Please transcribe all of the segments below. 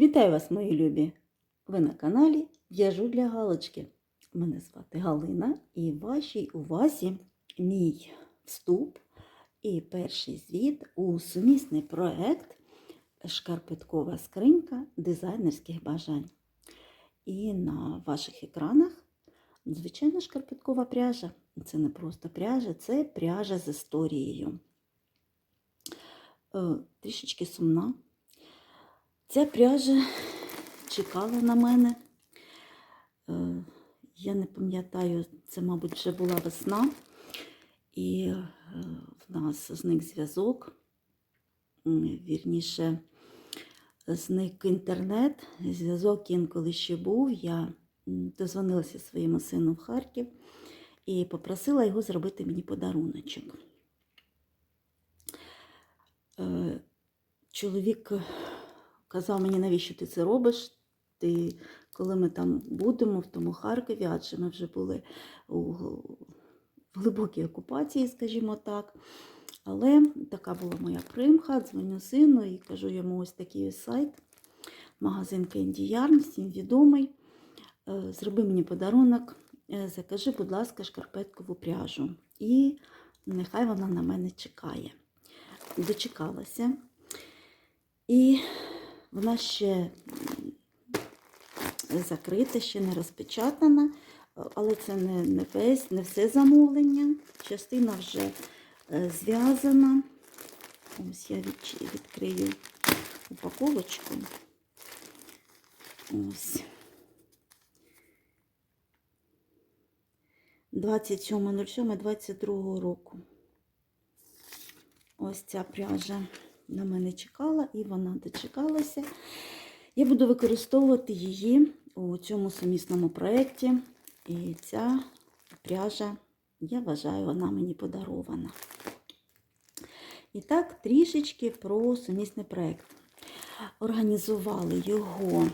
Вітаю вас, мої любі! Ви на каналі В'яжу для Галочки. Мене звати Галина і вашій увазі мій вступ і перший звіт у сумісний проект Шкарпеткова скринька дизайнерських бажань. І на ваших екранах звичайна шкарпеткова пряжа. Це не просто пряжа, це пряжа з історією. Е, Трішечки сумна. Ця пряжа чекала на мене. Е, Я не пам'ятаю, це, мабуть, вже була весна, і е, в нас зник зв'язок. Вірніше, зник інтернет. Зв'язок інколи ще був. Я дозвонилася своєму сину в Харків і попросила його зробити мені подаруночок. Е, Чоловік казав мені, навіщо ти це робиш? Ти, коли ми там будемо, в тому Харкові, адже ми вже були у в глибокій окупації, скажімо так. Але така була моя примха, дзвоню сину і кажу йому ось такий сайт, магазин Candy Yarn, всім відомий. Е, Зроби мені подарунок, е, закажи, будь ласка, шкарпеткову пряжу. І нехай вона на мене чекає. Дочекалася. І вона ще закрита, ще не розпечатана, але це не, не весь, не все замовлення. Частина вже е, зв'язана. Ось я відкрию упаковочку. Ось. 27.07.22 року. Ось ця пряжа на мене чекала, і вона дочекалася. Я буду використовувати її у цьому сумісному проєкті. І ця пряжа, я вважаю, вона мені подарована. І так, трішечки про сумісний проєкт. Організували його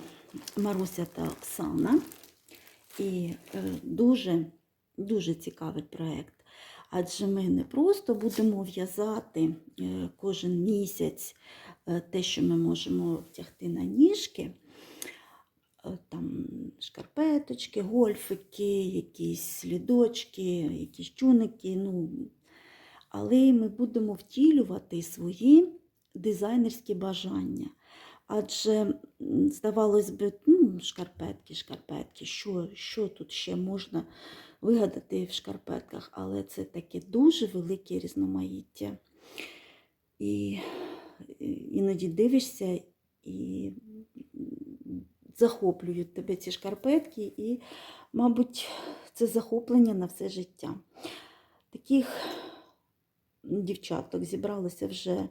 Маруся та Оксана. І е, дуже, дуже цікавий проєкт. Адже ми не просто будемо в'язати е, кожен місяць е, те, що ми можемо втягти на ніжки, е, там шкарпеточки, гольфики, якісь слідочки, якісь чуники. Ну, але ми будемо втілювати свої дизайнерські бажання. Адже, здавалось би, ну, шкарпетки, шкарпетки, що, що тут ще можна вигадати в шкарпетках, але це таке дуже велике різноманіття. І іноді дивишся і захоплюють тебе ці шкарпетки, і, мабуть, це захоплення на все життя. Таких дівчаток зібралося вже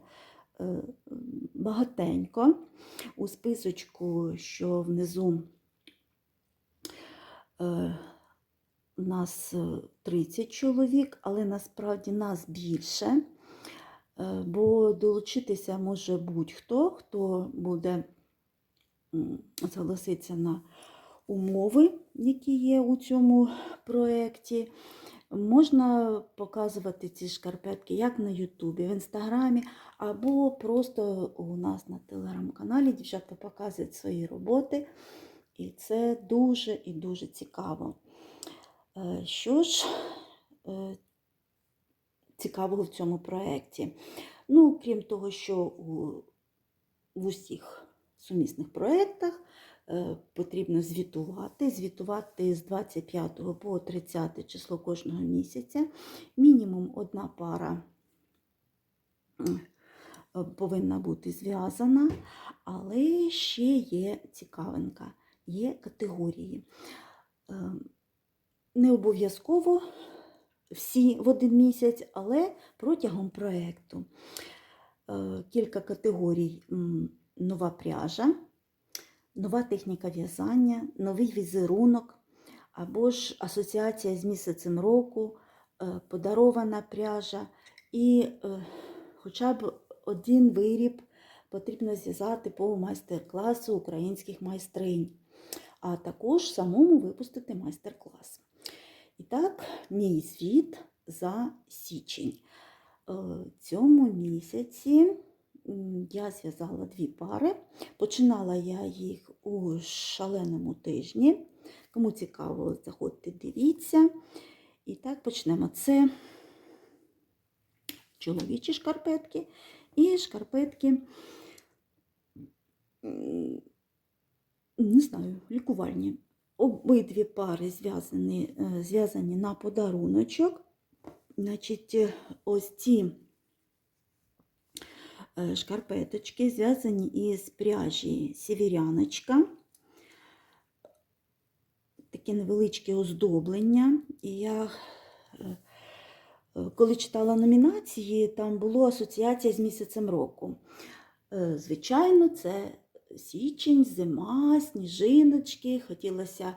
е, багатенько. У списочку, що внизу е, нас е, 30 чоловік, але насправді нас більше, е, бо долучитися може будь-хто, хто буде зголоситися на умови, які є у цьому проєкті. Можна показувати ці шкарпетки як на Ютубі, в Інстаграмі, або просто у нас на телеграм-каналі дівчата показують свої роботи. І це дуже і дуже цікаво. Е, Що ж е, цікавого в цьому проєкті? Ну, крім того, що у, в усіх сумісних проєктах е, потрібно звітувати, звітувати з 25 по 30 число кожного місяця. Мінімум одна пара повинна бути зв'язана, але ще є цікавинка, є категорії. Не обов'язково всі в один місяць, але протягом проєкту. Е, Кілька категорій: нова пряжа, нова техніка в'язання, новий візерунок, або ж асоціація з місяцем року, е, подарована пряжа. І е, хоча б один виріб потрібно зв'язати по майстер-класу українських майстринь, а також самому випустити майстер-клас. І так, мій звіт за січень. Е, Цьому місяці я зв'язала дві пари. Починала я їх у шаленому тижні. Кому цікаво, заходьте, дивіться. І так почнемо. Це чоловічі шкарпетки і шкарпетки, не знаю, лікувальні. Обидві пари зв'язані, е, зв'язані на подаруночок. Значить, е, ось ці е, шкарпеточки зв'язані із пряжі сіверяночка. Таке невеличке оздоблення. І я, коли читала номінації, там було асоціація з місяцем року. Звичайно, це січень, зима, сніжиночки. Хотілося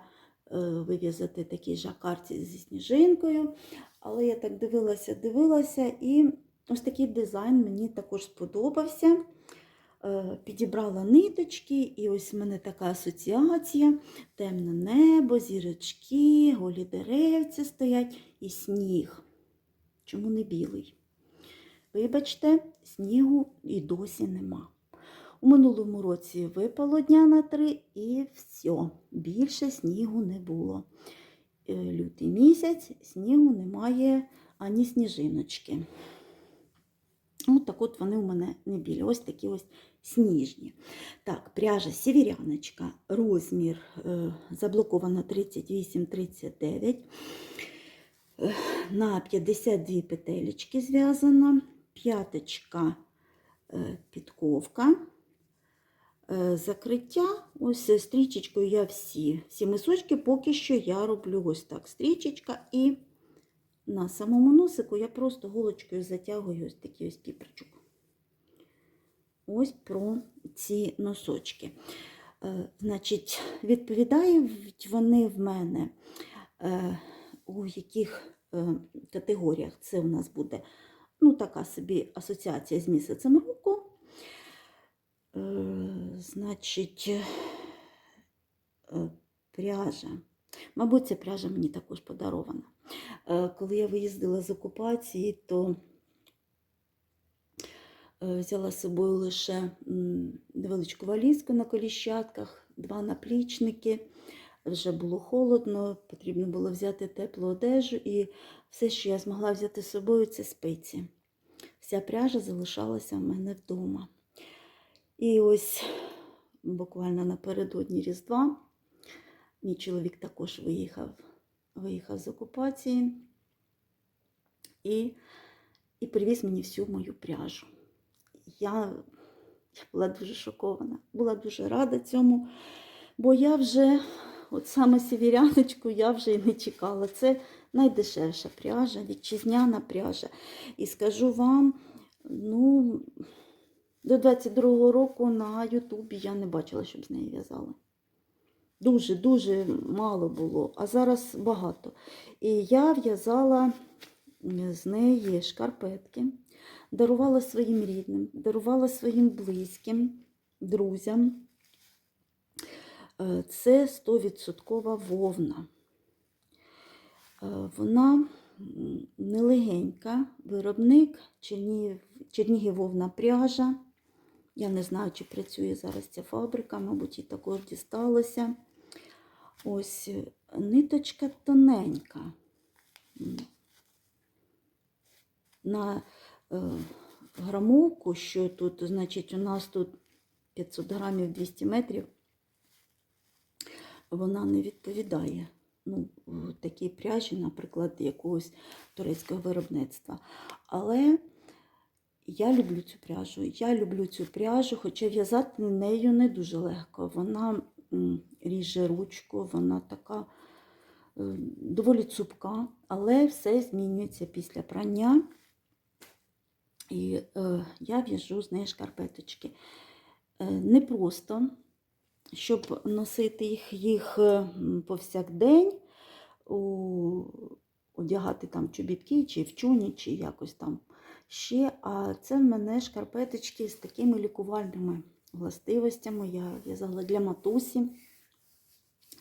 е, вив'язати такий жакард зі сніжинкою. Але я так дивилася, дивилася, і ось такий дизайн мені також сподобався. Е, Підібрала ниточки, і ось в мене така асоціація: темне небо, зірочки, голі деревця стоять і сніг. Чому не білий? Вибачте, снігу і досі нема. У минулому році випало дня на три і все. Більше снігу не було. Е, Лютий місяць, снігу немає ані сніжиночки. От так от вони у мене не білі. Ось такі ось сніжні. Так, пряжа сіверяночка, розмір е, заблоковано 38-39. Е, На 52 петелечки зв'язана, п'яточка е, підковка. Е, Закриття, ось стрічечкою я всі, всі мисочки поки що я роблю ось так. Стрічечка і на самому носику я просто голочкою затягую ось такий ось піпричок. Ось про ці носочки. Е, Значить, відповідають вони в мене е, у яких е, категоріях це у нас буде ну, така собі асоціація з місяцем року. Значить, е, пряжа. Мабуть, ця пряжа мені також подарована. Е, Коли я виїздила з окупації, то е, взяла з собою лише невеличку валізку на коліщатках, два наплічники. Вже було холодно, потрібно було взяти теплу одежу, і все, що я змогла взяти з собою, це спиці. Вся пряжа залишалася в мене вдома. І ось буквально напередодні Різдва мій чоловік також виїхав, виїхав з окупації і, і привіз мені всю мою пряжу. Я, я була дуже шокована, була дуже рада цьому, бо я вже, от саме сівіряночку, я вже і не чекала. Це найдешевша пряжа, вітчизняна пряжа. І скажу вам, ну, до 22-го року на Ютубі я не бачила, щоб з неї в'язали. Дуже-дуже мало було, а зараз багато. І я в'язала з неї шкарпетки, дарувала своїм рідним, дарувала своїм близьким, друзям. Е, Це 100% вовна. Е, Вона нелегенька, виробник Чернігів, Чернігів вовна пряжа. Я не знаю, чи працює зараз ця фабрика, мабуть, їй також дісталося. Ось е, ниточка тоненька. На е, грамовку, що тут, значить, у нас тут 500 грамів 200 метрів, вона не відповідає ну, такій пряжі, наприклад, якогось турецького виробництва. Але я люблю цю пряжу. Я люблю цю пряжу, хоча в'язати нею не дуже легко. Вона ріже ручку, вона така е, доволі цупка, але все змінюється після прання. І е, я в'яжу з неї шкарпеточки. Е, не просто, щоб носити їх, їх е, повсякдень, у, одягати там чобітки, чи в чуні, чи якось там ще. А це в мене шкарпеточки з такими лікувальними властивостями. Я в'язала для матусі,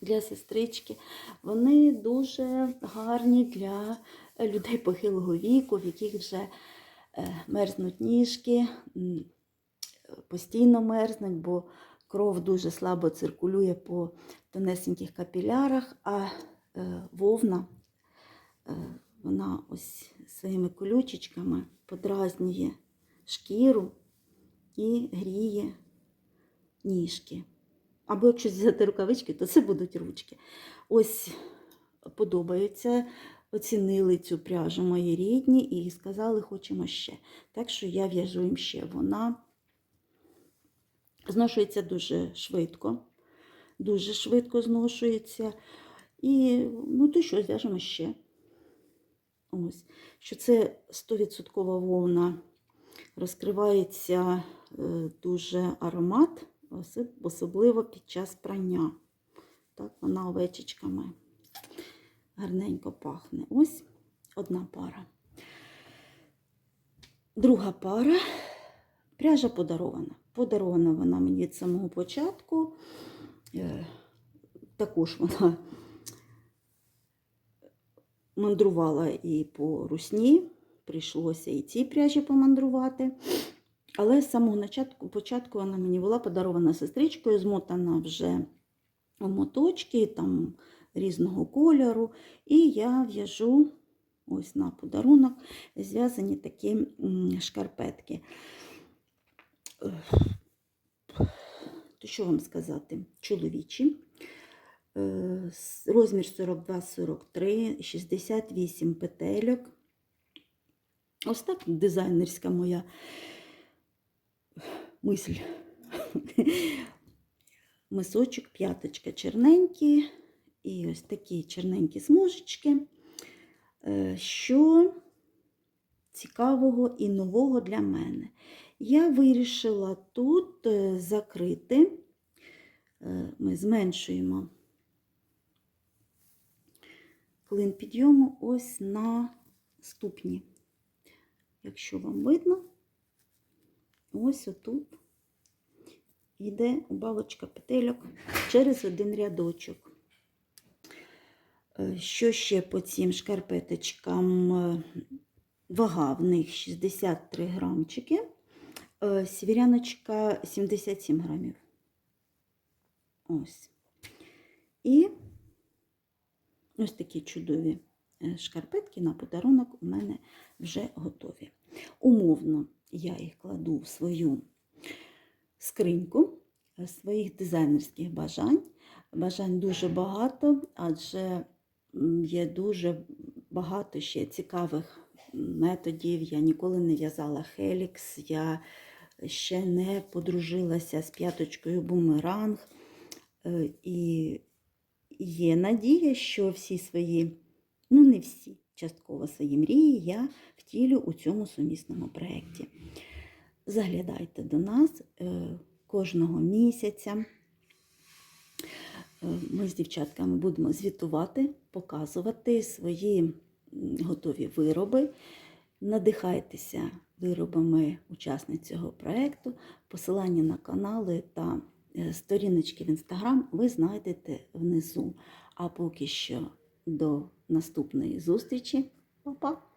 для сестрички. Вони дуже гарні для людей похилого віку, в яких вже е, мерзнуть ніжки, постійно мерзнуть, бо кров дуже слабо циркулює по тонесеньких капілярах, а е, вовна е, вона ось своїми колючечками подразнює шкіру і гріє ніжки. Або якщо взяти рукавички, то це будуть ручки. Ось подобаються, оцінили цю пряжу мої рідні і сказали, хочемо ще. Так що я в'яжу їм ще. Вона зношується дуже швидко, дуже швидко зношується. І ну то що, зв'яжемо ще. Ось. Що це 100% вовна, розкривається е, дуже аромат, особливо під час прання. Так, вона овечечками гарненько пахне. Ось одна пара. Друга пара. Пряжа подарована. Подарована вона мені від самого початку. Е, Також вона мандрувала і по русні, прийшлося і цій пряжі помандрувати. Але з самого початку, початку вона мені була подарована сестричкою, змотана вже в моточки там різного кольору. І я в'яжу ось на подарунок зв'язані такі шкарпетки. То що вам сказати? Чоловічі. Е, Розмір 42-43, 68 петельок. Ось так дизайнерська моя мисль. Мисочок, п'яточка черненькі, і ось такі черненькі смужечки. Е, Що цікавого і нового для мене? Я вирішила тут е, закрити, ми зменшуємо клин підйому ось на ступні. Якщо вам видно, ось отут йде убавочка петельок через один рядочок. Е, Що ще по цим шкарпеточкам? Е, Вага в них 63 грамчики, е, сівіряночка 77 грамів. Ось. І ось такі чудові е, шкарпетки на подарунок у мене вже готові. Умовно я їх кладу в свою скриньку е, своїх дизайнерських бажань. Бажань дуже багато, адже є дуже багато ще цікавих методів. Я ніколи не в'язала хелікс, я ще не подружилася з п'яточкою бумеранг. І є надія, що всі свої, ну не всі, частково свої мрії я втілю у цьому сумісному проєкті. Заглядайте до нас е, кожного місяця. Е, Ми з дівчатками будемо звітувати, показувати свої готові вироби. Надихайтеся виробами учасниць цього проєкту. Посилання на канали та сторіночки в інстаграм ви знайдете внизу. А поки що до наступної зустрічі. Па-па!